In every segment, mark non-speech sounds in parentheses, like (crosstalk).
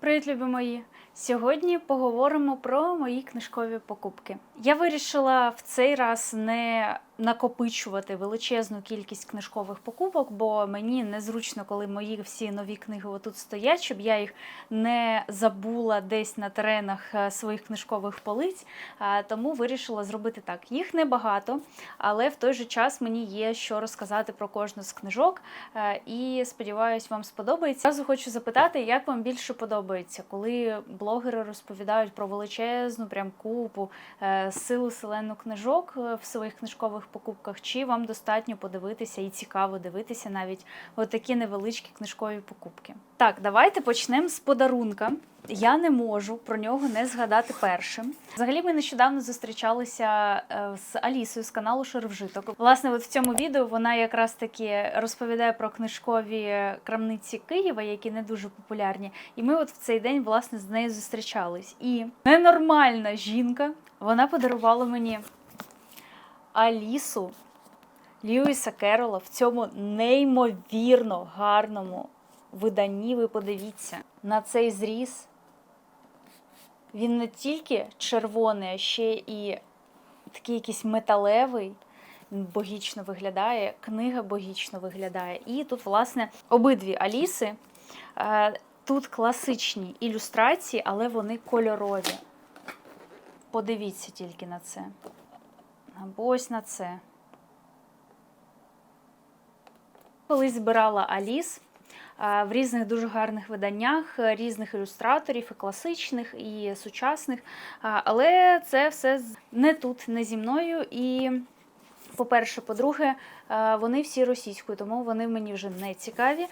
Привіт, любі мої! Сьогодні поговоримо про мої книжкові покупки. Я вирішила в цей раз не накопичувати величезну кількість книжкових покупок, бо мені незручно, коли мої всі нові книги отут стоять, щоб я їх не забула десь на теренах е, своїх книжкових полиць. Тому вирішила зробити так. Їх небагато, але в той же час мені є що розказати про кожну з книжок. Е, І сподіваюсь, вам сподобається. Зразу хочу запитати, як вам більше подобається, коли блогери розповідають про величезну прям купу е, силу селену книжок в своїх книжкових покупках, чи вам достатньо подивитися і цікаво дивитися навіть от такі невеличкі книжкові покупки. Так, давайте почнемо з подарунка. Я не можу про нього не згадати першим. Взагалі, ми нещодавно зустрічалися е, з Алісою з каналу Шервжиток. Власне, от в цьому відео вона якраз таки розповідає про книжкові крамниці Києва, які не дуже популярні. І ми от в цей день власне з нею зустрічались. І ненормальна жінка вона подарувала мені Алісу Льюіса Керола в цьому неймовірно гарному виданні. Ви подивіться на цей зріз. Він не тільки червоний, а ще і такий якийсь металевий. Він богічно виглядає, книга богічно виглядає. І тут, власне, обидві Аліси. Е, Тут класичні ілюстрації, але вони кольорові. Подивіться тільки на це. Або ось на це. Колись збирала Аліс в різних дуже гарних виданнях, різних ілюстраторів, і класичних, і сучасних. Але це все не тут, не зі мною. І, по-перше, по-друге, вони всі російською, тому вони мені вже не цікаві.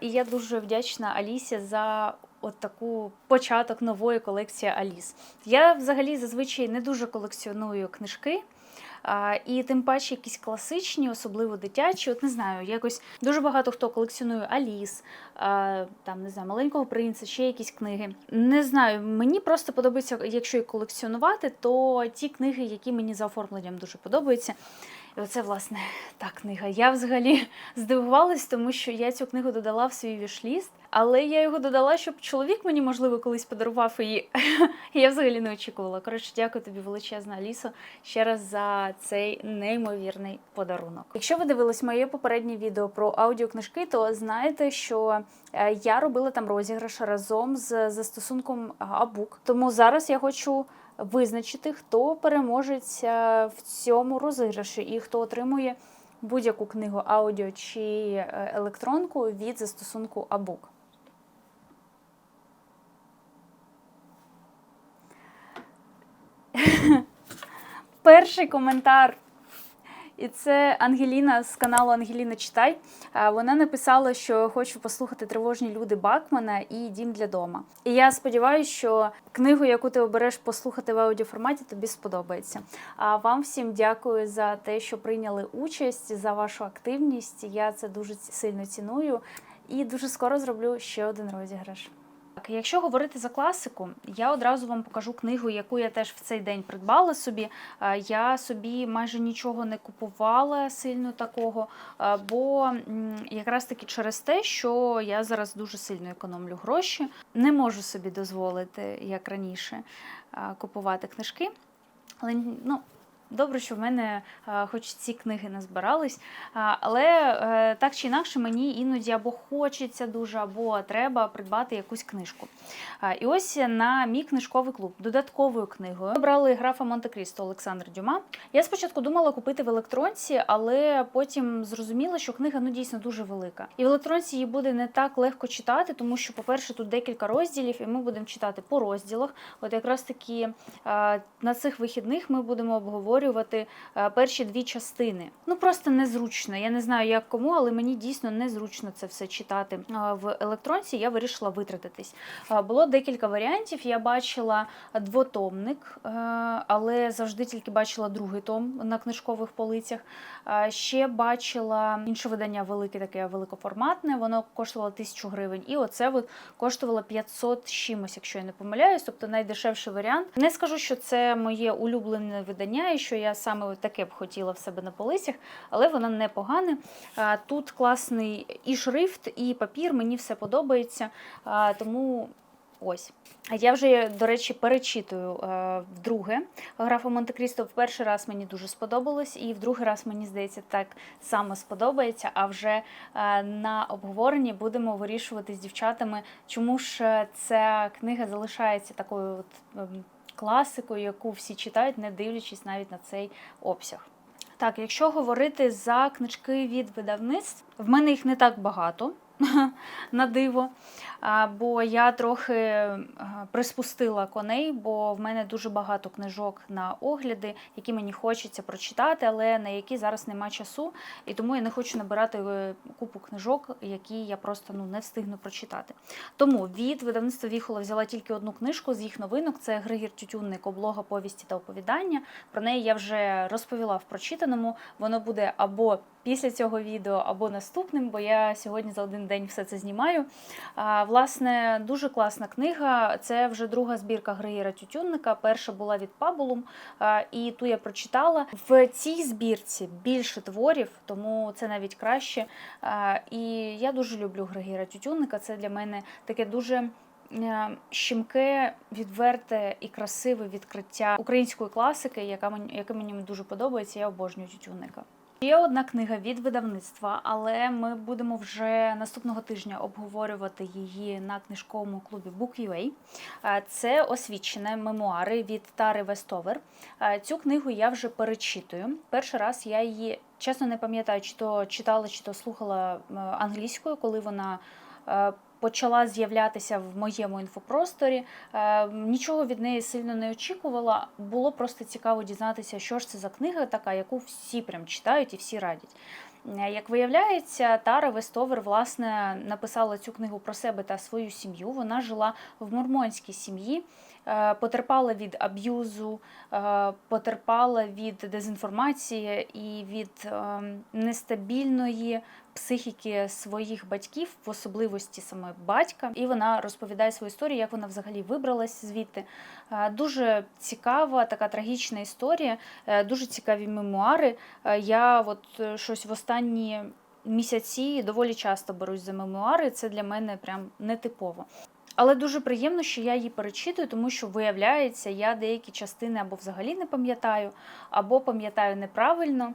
І я дуже вдячна Алісі за. От таку початок нової колекції Аліс. Я взагалі зазвичай не дуже колекціоную книжки. І тим паче якісь класичні, особливо дитячі. От не знаю, якось дуже багато хто колекціонує Аліс, там не знаю, маленького принца, ще якісь книги. Не знаю, мені просто подобається, якщо їх колекціонувати, то ті книги, які мені за оформленням дуже подобаються. І оце, власне, та книга. Я взагалі здивувалась, тому що я цю книгу додала в свій вішліст, але я його додала, щоб чоловік мені, можливо, колись подарував її. (laughs) Я взагалі не очікувала. Коротше, дякую тобі, величезна Алісо, ще раз за цей неймовірний подарунок. Якщо ви дивились моє попереднє відео про аудіокнижки, то знаєте, що е, я робила там розіграш разом з застосунком Абук. Тому зараз я хочу визначити, хто переможець е, в цьому розіграші і хто отримує будь-яку книгу аудіо чи е, електронку від застосунку Абук. (laughs) Перший коментар. І це Ангеліна з каналу Ангеліна Читай. Вона написала, що хочу послухати тривожні люди Бакмана і Дім для дома. І я сподіваюся, що книгу, яку ти обереш послухати в аудіоформаті, тобі сподобається. А вам всім дякую за те, що прийняли участь, за вашу активність. Я це дуже сильно ціную. І дуже скоро зроблю ще один розіграш. Якщо говорити за класику, я одразу вам покажу книгу, яку я теж в цей день придбала собі. Е, Я собі майже нічого не купувала сильно такого, е, бо якраз таки через те, що я зараз дуже сильно економлю гроші, не можу собі дозволити, як раніше, е, купувати книжки. Але ну, добре, що в мене е, хоч ці книги не збирались. Але е, так чи інакше мені іноді або хочеться дуже, або треба придбати якусь книжку. І ось на мій книжковий клуб додатковою книгою брали графа Монте-Крісто Олександр Дюма. Я спочатку думала купити в електронці, але потім зрозуміла, що книга ну дійсно дуже велика. І в електронці її буде не так легко читати, тому що, по-перше, тут декілька розділів, і ми будемо читати по розділах. От якраз таки е, на цих вихідних ми будемо обговорювати е, перші дві частини. Ну просто незручно. Я не знаю, як кому, але мені дійсно незручно це все читати е, в електронці. Я вирішила витратитись. Е, Було декілька варіантів. Я бачила двотомник, але завжди тільки бачила другий том на книжкових полицях. Ще бачила інше видання велике, таке великоформатне. Воно коштувало тисячу гривень. І оце от коштувало 500 з чимось, якщо я не помиляюсь, тобто найдешевший варіант. Не скажу, що це моє улюблене видання, і що я саме таке б хотіла в себе на полицях, але воно непогане. Тут класний і шрифт, і папір, мені все подобається. Тому Ось. А Я вже, до речі, перечитую е, вдруге графа Монте-Крісто. В перший раз мені дуже сподобалось, і в другий раз, мені здається, так само сподобається. А вже е, на обговоренні будемо вирішувати з дівчатами, чому ж е, ця книга залишається такою от, ем, класикою, яку всі читають, не дивлячись навіть на цей обсяг. Так, якщо говорити за книжки від видавництв, в мене їх не так багато (laughs) на диво. Бо я трохи е, приспустила коней, бо в мене дуже багато книжок на огляди, які мені хочеться прочитати, але на які зараз нема часу. І тому я не хочу набирати е, купу книжок, які я просто ну, не встигну прочитати. Тому від видавництва Віхола взяла тільки одну книжку з їх новинок: це Григір Тютюнник, облога повісті та оповідання. Про неї я вже розповіла в прочитаному. Воно буде або після цього відео, або наступним, бо я сьогодні за один день все це знімаю. Власне, дуже класна книга. Це вже друга збірка Григіра Тютюнника. Перша була від Пабулум, і ту я прочитала. В цій збірці більше творів, тому це навіть краще. І я дуже люблю Григіра Тютюнника. Це для мене таке дуже. е, Щемке, відверте і красиве відкриття української класики, яка мені яке мені дуже подобається. Я обожнюю тютюнника. Є одна книга від видавництва, але ми будемо вже наступного тижня обговорювати її на книжковому клубі Book.ua. Е, Це освічені мемуари від Тари Вестовер. Е, Цю книгу я вже перечитую. Перший раз я її чесно не пам'ятаю, чи то читала, чи то слухала е, англійською, коли вона. Почала з'являтися в моєму інфопросторі. Е, Нічого від неї сильно не очікувала. Було просто цікаво дізнатися, що ж це за книга така, яку всі прям читають і всі радять. Як виявляється, Тара Вестовер власне написала цю книгу про себе та свою сім'ю. Вона жила в мормонській сім'ї, е, потерпала від аб'юзу, е, потерпала від дезінформації і від е, нестабільної психіки своїх батьків, в особливості саме батька. І вона розповідає свою історію, як вона взагалі вибралась звідти. Е, Дуже цікава, така трагічна історія, е, дуже цікаві мемуари. Е, Я от щось в останні місяці доволі часто берусь за мемуари. Це для мене прям нетипово. Але дуже приємно, що я її перечитую, тому що виявляється, я деякі частини або взагалі не пам'ятаю, або пам'ятаю неправильно,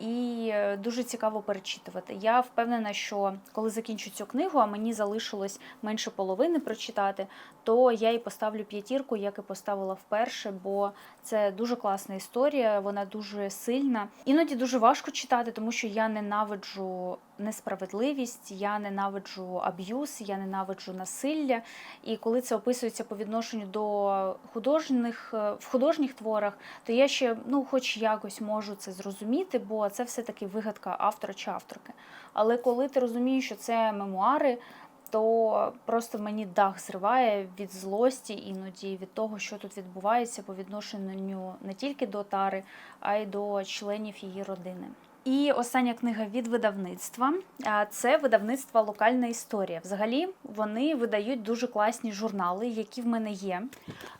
і е, дуже цікаво перечитувати. Я впевнена, що коли закінчу цю книгу, а мені залишилось менше половини прочитати, то я їй поставлю п'ятірку, як і поставила вперше, бо це дуже класна історія, вона дуже сильна. Іноді дуже важко читати, тому що я ненавиджу несправедливість, я ненавиджу аб'юз, я ненавиджу насилля. І коли це описується по відношенню до художніх е, в художніх творах, то я ще ну, хоч якось можу це зрозуміти, бо це все-таки вигадка автора чи авторки. Але коли ти розумієш, що це мемуари, то просто мені дах зриває від злості, іноді від того, що тут відбувається по відношенню не тільки до Тари, а й до членів її родини. І остання книга від видавництва це видавництво Локальна історія. Взагалі вони видають дуже класні журнали, які в мене є.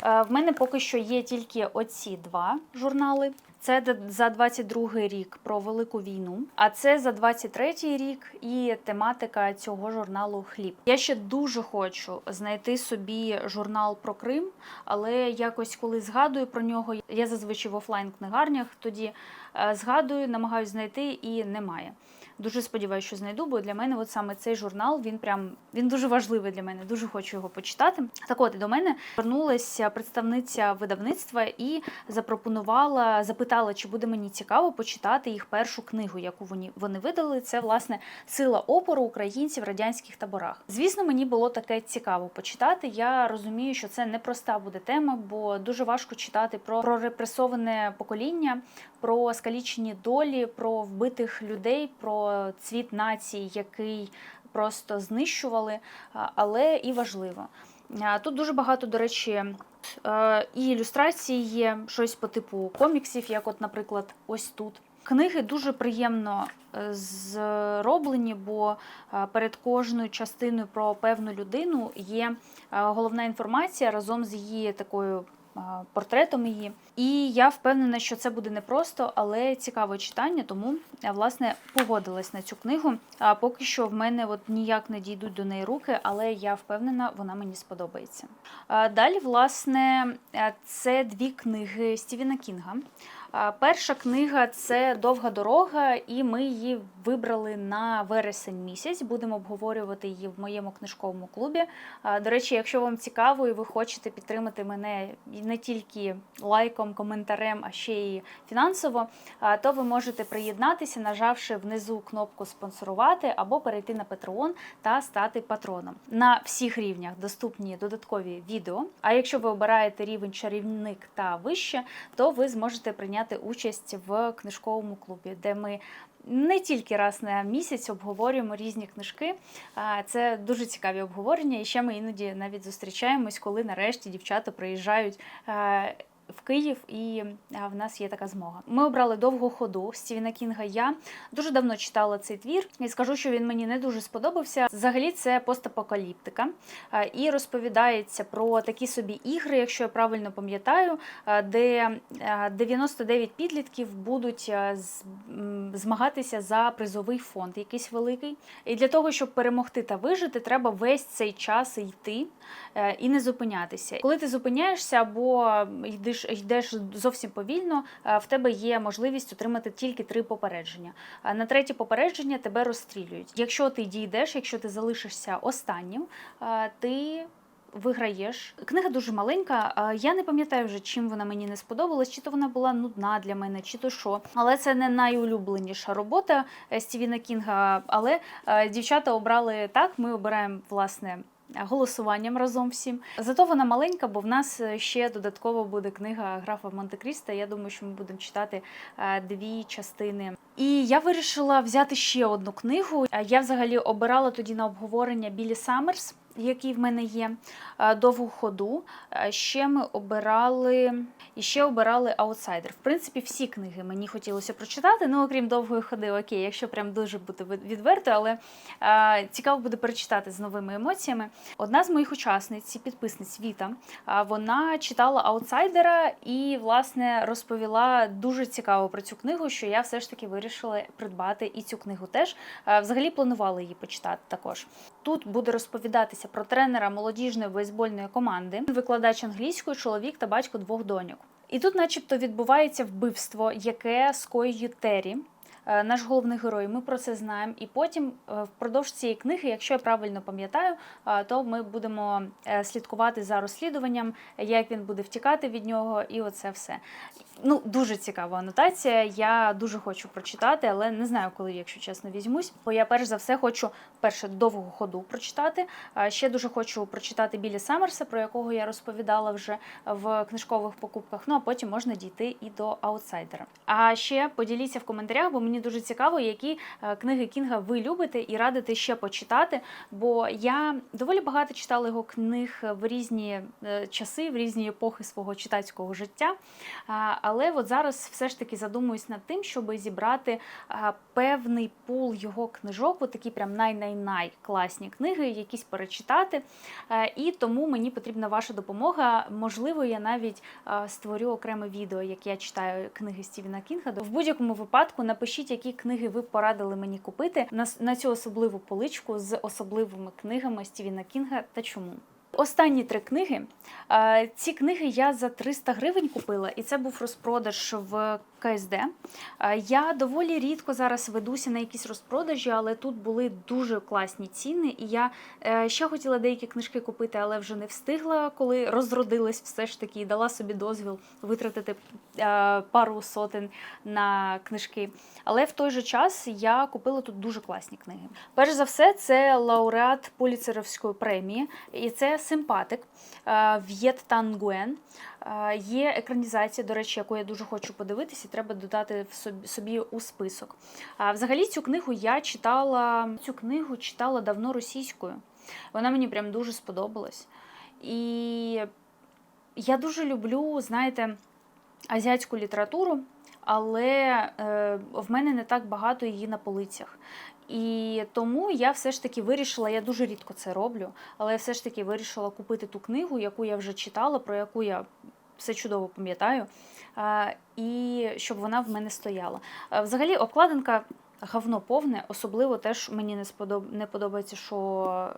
В мене поки що є тільки оці два журнали. Це за 22 рік про велику війну, а це за 23 рік і тематика цього журналу хліб. Я ще дуже хочу знайти собі журнал про Крим, але якось коли згадую про нього, я зазвичай в офлайн книгарнях тоді е, згадую, намагаюся знайти і немає. Дуже сподіваюся, що знайду, бо для мене от саме цей журнал він прям він дуже важливий для мене. Дуже хочу його почитати. Так от до мене звернулася представниця видавництва і запропонувала, запитала, чи буде мені цікаво почитати їх першу книгу, яку вони, вони видали. Це власне сила опору українців в радянських таборах. Звісно, мені було таке цікаво почитати. Я розумію, що це непроста буде тема, бо дуже важко читати про, про репресоване покоління, про скалічені долі, про вбитих людей, цвіт нації, який просто знищували, але і важливо. Тут дуже багато, до речі, е, і ілюстрацій є, щось по типу коміксів, як, от, наприклад, ось тут. Книги дуже приємно е, зроблені, бо е, перед кожною частиною про певну людину є головна інформація разом з її такою портретом її. І я впевнена, що це буде непросто, але цікаве читання, тому я власне погодилась на цю книгу. А поки що в мене от ніяк не дійдуть до неї руки, але я впевнена, вона мені сподобається. Далі, власне, е, це дві книги Стівена Кінга. Перша книга це довга дорога, і ми її вибрали на вересень місяць. Будемо обговорювати її в моєму книжковому клубі. До речі, якщо вам цікаво і ви хочете підтримати мене не тільки лайком, коментарем, а ще й фінансово, то ви можете приєднатися, нажавши внизу кнопку спонсорувати або перейти на Patreon та стати патроном. На всіх рівнях доступні додаткові відео. А якщо ви обираєте рівень чарівник та вище, то ви зможете прийняти участь в книжковому клубі, де ми не тільки раз на місяць обговорюємо різні книжки. Це дуже цікаві обговорення. І ще ми іноді навіть зустрічаємось, коли нарешті дівчата приїжджають. Е, В Київ і в нас є така змога. Ми обрали довгу ходу Стівена Кінга. Я дуже давно читала цей твір і скажу, що він мені не дуже сподобався. Взагалі, це постапокаліптика і розповідається про такі собі ігри, якщо я правильно пам'ятаю, де 99 підлітків будуть змагатися за призовий фонд, якийсь великий. І для того, щоб перемогти та вижити, треба весь цей час йти е, і не зупинятися. Коли ти зупиняєшся або йдеш, йдеш зовсім повільно, е, в тебе є можливість отримати тільки три попередження. На третє попередження тебе розстрілюють. Якщо ти дійдеш, якщо ти залишишся останнім, е, ти. Виграєш. Книга дуже маленька. Я не пам'ятаю вже, чим вона мені не сподобалась, чи то вона була нудна для мене, чи то що. Але це не найулюбленіша робота е, Стівена Кінга. Але е, дівчата обрали так. Ми обираємо власне. Голосуванням разом всім. Зато вона маленька, бо в нас е, ще додатково буде книга графа Монте-Кріста. Я думаю, що ми будемо читати е, дві частини. І я вирішила взяти ще одну книгу. Е, Я взагалі обирала тоді на обговорення Білі Саммерс, який в мене є, е, довгу ходу. Е, Ще ми обирали і ще обирали аутсайдер. В принципі, всі книги мені хотілося прочитати. Ну, окрім довгої ходи, окей, якщо прям дуже бути відверто, але е, цікаво буде перечитати з новими емоціями. Одна з моїх учасниць, підписниць Віта, а, вона читала аутсайдера і, власне, розповіла дуже цікаво про цю книгу, що я все ж таки вирішила придбати і цю книгу теж. Взагалі планувала її почитати також. Тут буде розповідатися про тренера молодіжної бейсбольної команди, викладач англійської, чоловік та батько двох доньок. І тут, начебто, відбувається вбивство, яке скоює Террі. е, Наш головний герой, ми про це знаємо. І потім, е, впродовж цієї книги, якщо я правильно пам'ятаю, е, то ми будемо слідкувати за розслідуванням, як він буде втікати від нього, і оце все. Ну, дуже цікава анотація. Я дуже хочу прочитати, але не знаю, коли, якщо чесно, візьмусь. Бо я перш за все хочу перше довгу ходу прочитати. Ще дуже хочу прочитати Білі Саммерса, про якого я розповідала вже в книжкових покупках. Ну а потім можна дійти і до аутсайдера. А ще поділіться в коментарях, бо мені дуже цікаво, які е, книги Кінга ви любите і радите ще почитати. Бо я доволі багато читала його книг в різні е, часи, в різні епохи свого читацького життя. Але от зараз все ж таки задумуюсь над тим, щоб зібрати певний пул його книжок, от такі прям най-най-най класні книги, якісь перечитати. Е, І тому мені потрібна ваша допомога. Можливо, я навіть створю окреме відео, як я читаю книги Стівена Кінга. В будь-якому випадку напишіть, які книги ви порадили мені купити на цю особливу поличку з особливими книгами Стівена Кінга та чому. Останні три книги. Е, Ці книги я за 300 гривень купила, і це був розпродаж в КСД. Е, Я доволі рідко зараз ведуся на якісь розпродажі, але тут були дуже класні ціни. І я е, ще хотіла деякі книжки купити, але вже не встигла, коли розродилась все ж таки і дала собі дозвіл витратити е, пару сотень на книжки. Але в той же час я купила тут дуже класні книги. Перш за все, це лауреат Поліцерівської премії, і це симпатик В'єт Тан Гуен. Е, Є екранізація, до речі, яку я дуже хочу подивитися, треба додати в собі, собі у список. А взагалі цю книгу я читала цю книгу читала давно російською. Вона мені прям дуже сподобалась. І я дуже люблю, знаєте, азіатську літературу, але е, в мене не так багато її на полицях. І тому я все ж таки вирішила, я дуже рідко це роблю, але я все ж таки вирішила купити ту книгу, яку я вже читала, про яку я все чудово пам'ятаю. І щоб вона в мене стояла. Взагалі, обкладинка говно повне, особливо теж мені не сподоб... не подобається, що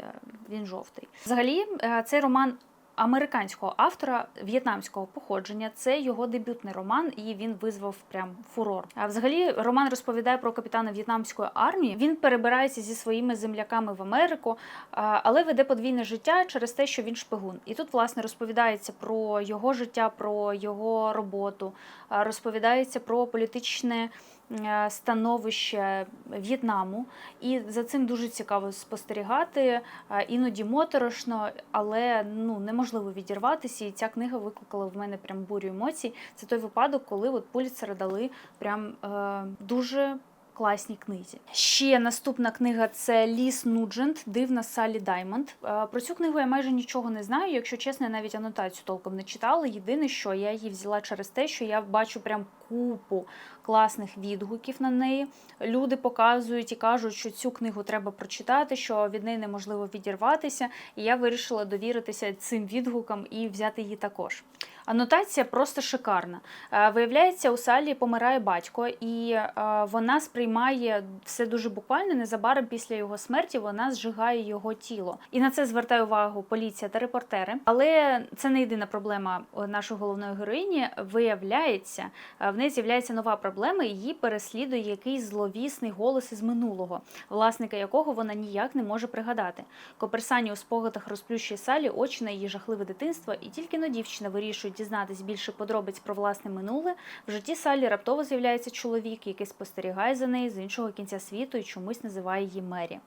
е, він жовтий. Взагалі, е, цей роман американського автора в'єтнамського походження. Це його дебютний роман, і він визвав прям фурор. А взагалі, роман розповідає про капітана в'єтнамської армії. Він перебирається зі своїми земляками в Америку, але веде подвійне життя через те, що він шпигун. І тут, власне, розповідається про його життя, про його роботу, розповідається про політичне. Е, Становище В'єтнаму, і за цим дуже цікаво спостерігати. Е, Іноді моторошно, але ну неможливо відірватися. І ця книга викликала в мене прям бурю емоцій. Це той випадок, коли от Пуліцера дали прям е, дуже. Класній книзі. Ще наступна книга це Ліс Нуджент, Дивна Салі Даймонд. Е, Про цю книгу я майже нічого не знаю. Якщо чесно, я навіть анотацію толком не читала. Єдине, що я її взяла через те, що я бачу прям купу класних відгуків на неї. Люди показують і кажуть, що цю книгу треба прочитати, що від неї неможливо відірватися. І я вирішила довіритися цим відгукам і взяти її також. Анотація просто шикарна. Е, Виявляється, у Салі помирає батько, і е, вона сприймає все дуже буквально. Незабаром після його смерті вона зжигає його тіло. І на це звертає увагу поліція та репортери. Але це не єдина проблема е, нашої головної героїні. Виявляється, в неї з'являється нова проблема. Її переслідує якийсь зловісний голос із минулого, власника якого вона ніяк не може пригадати. Коперсані у спогадах розплющує Салі очі на її жахливе дитинство, і тільки но дівчина вирішує дізнатись більше подробиць про власне минуле. В житті Салі раптово з'являється чоловік, який спостерігає за нею з іншого кінця світу і чомусь називає її Мері.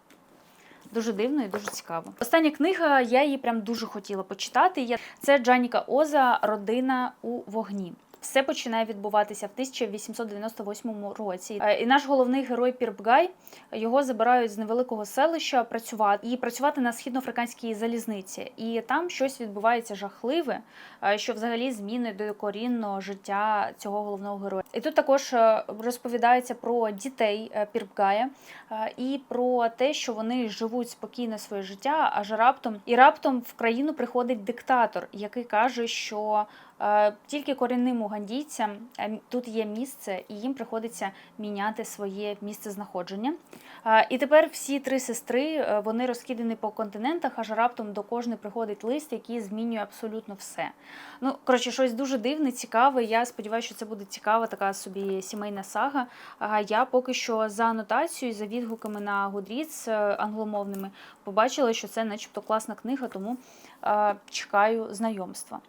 Дуже дивно і дуже цікаво. Остання книга, я її прям дуже хотіла почитати. Це Джаніка Оза Родина у вогні. Все починає відбуватися в 1898 році. Е, І наш головний герой Пірбгай його забирають з невеликого селища працювати і працювати на східноафриканській залізниці. І там щось відбувається жахливе, е, що взагалі змінює докорінно життя цього головного героя. І тут також е, розповідається про дітей Пірбгая і про те, що вони живуть спокійно своє життя, аж раптом і раптом в країну приходить диктатор, який каже, що тільки корінним угандійцям е, тут є місце, і їм приходиться міняти своє місце знаходження. Е, І тепер всі три сестри е, вони розкидані по континентах, аж раптом до кожної приходить лист, який змінює абсолютно все. Ну, коротше, щось дуже дивне, цікаве. Я сподіваюся, що це буде цікава така собі сімейна сага. Я поки що за анотацією, за відгуками на е, англомовними побачила, що це, начебто, класна книга, тому е, чекаю знайомства.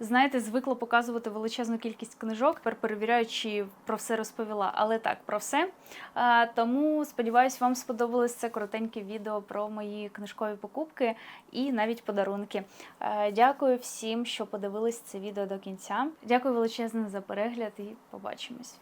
Знаєте, звикла показувати величезну кількість книжок, тепер перевіряючи, про все розповіла. Але так, про все. Тому сподіваюсь, вам сподобалось це коротеньке відео про мої книжкові покупки і навіть подарунки. Дякую всім, що подивились це відео до кінця. Дякую величезне за перегляд і побачимось.